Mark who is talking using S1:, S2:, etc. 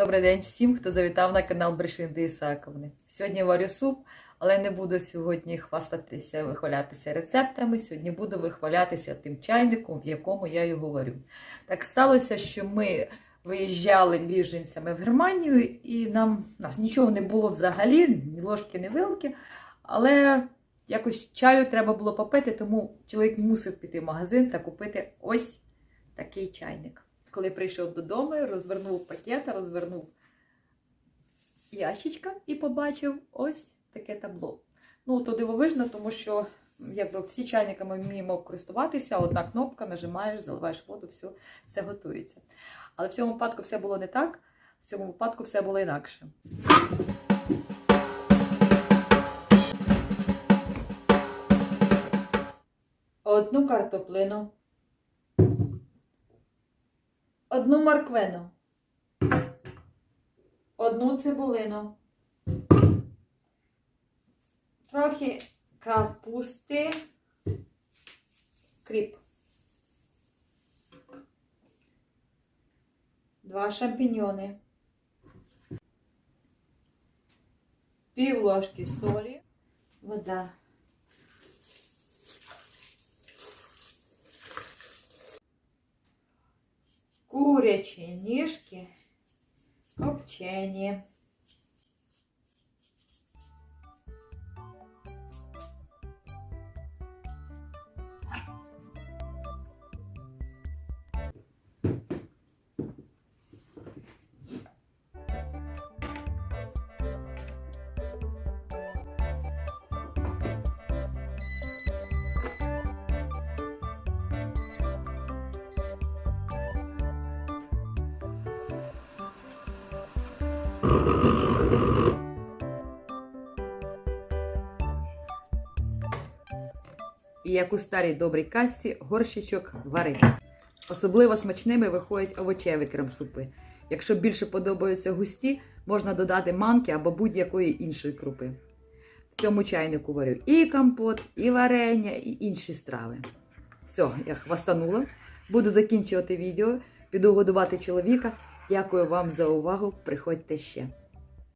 S1: Добрий день всім, хто завітав на канал Бришинди Ісаковни. Сьогодні варю суп, але не буду сьогодні хвастатися, вихвалятися рецептами. Сьогодні буду вихвалятися тим чайником, в якому я його варю. Так сталося, що ми виїжджали біженцями в Германію, і нам нас нічого не було взагалі, ні ложки, ні вилки. Але якось чаю треба було попити, тому чоловік мусив піти в магазин та купити ось такий чайник. Коли прийшов додому, розвернув пакет, розвернув ящичка і побачив ось таке табло. Ну, то дивовижно, тому що якби всі чайники ми вміємо користуватися, одна кнопка, нажимаєш, заливаєш воду, все, все готується. Але в цьому випадку все було не так, в цьому випадку все було інакше. Одну картоплину, одну морквину, одну цибулину, трохи капусти, кріп, два шампіньйони, пів ложки солі, вода. Курячі ніжки копчені. І як у старій добрій казці, горщичок вари. Особливо смачними виходять овочеві крем-супи. Якщо більше подобаються густі, можна додати манки або будь-якої іншої крупи. В цьому чайнику варю і компот, і варення, і інші страви. Все, я хвастанула. Буду закінчувати відео. Піду годувати чоловіка. Дякую вам за увагу. Приходьте ще.